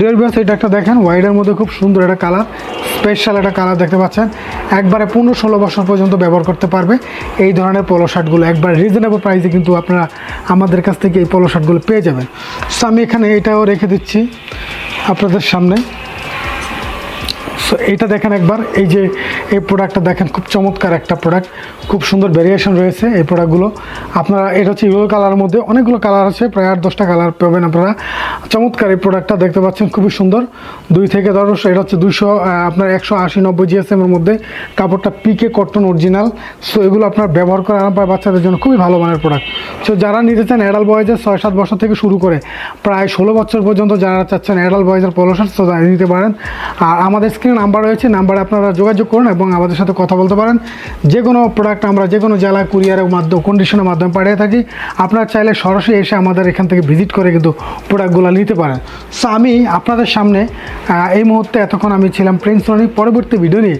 Deer বিয়ার্স এটা একটা দেখেন হোয়াইটের মধ্যে খুব সুন্দর একটা কালার স্পেশাল একটা কালার দেখতে পাচ্ছেন। একবারে পনেরো ষোলো বছর পর্যন্ত ব্যবহার করতে পারবে। এই ধরনের পোলো শার্টগুলো একবার রিজনেবল প্রাইসে কিন্তু আপনারা আমাদের কাছ থেকে এই পোলো শার্টগুলো পেয়ে যাবেন। সো আমি এখানে এটাও রেখে দিচ্ছি আপনাদের সামনে। সো এইটা দেখেন একবার। এই যে এই প্রোডাক্টটা দেখেন, খুব চমৎকার একটা প্রোডাক্ট খুব সুন্দর ভেরিয়েশন রয়েছে এই প্রোডাক্টগুলো আপনারা, এটা হচ্ছে ইউরো কালারের মধ্যে অনেকগুলো কালার আছে, প্রায় আট, দশটা কালার পাবেন আপনারা। চমৎকার এই প্রোডাক্টটা দেখতে পাচ্ছেন, খুবই সুন্দর। দুই থেকে ধরো এটা হচ্ছে দুশো আপনার একশো আশি, নব্বই জিএসএমের মধ্যে। কাপড়টা পিকে কটন অরিজিনাল সো এগুলো আপনার ব্যবহার করে আরাম পায় বাচ্চাদের জন্য, খুবই ভালো মানের প্রোডাক্ট সো যারা নিতে চান অ্যাডাল বয়েজের ছয়, সাত বছর থেকে শুরু করে, প্রায় ষোলো বছর পর্যন্ত যারা চাচ্ছেন অ্যাডাল বয়েজের পলো তো নিতে পারেন। আর আমাদের স্ক্রিনে নাম্বার রয়েছে, নাম্বারে আপনারা যোগাযোগ করুন এবং আমাদের সাথে কথা বলতে পারেন। যে কোনো প্রোডাক্ট আমরা যে কোনো জেলা কুরিয়ারের মাধ্যমে কন্ডিশনের মাধ্যমে পাঠিয়ে থাকি। আপনারা চাইলে সরাসরি এসে আমাদের এখান থেকে ভিজিট করে কিন্তু প্রোডাক্টগুলো নিতে পারেন। সো আমি আপনাদের সামনে এই মুহূর্তে এতক্ষণ আমি ছিলাম প্রিন্স রনি পরবর্তী ভিডিও নিয়ে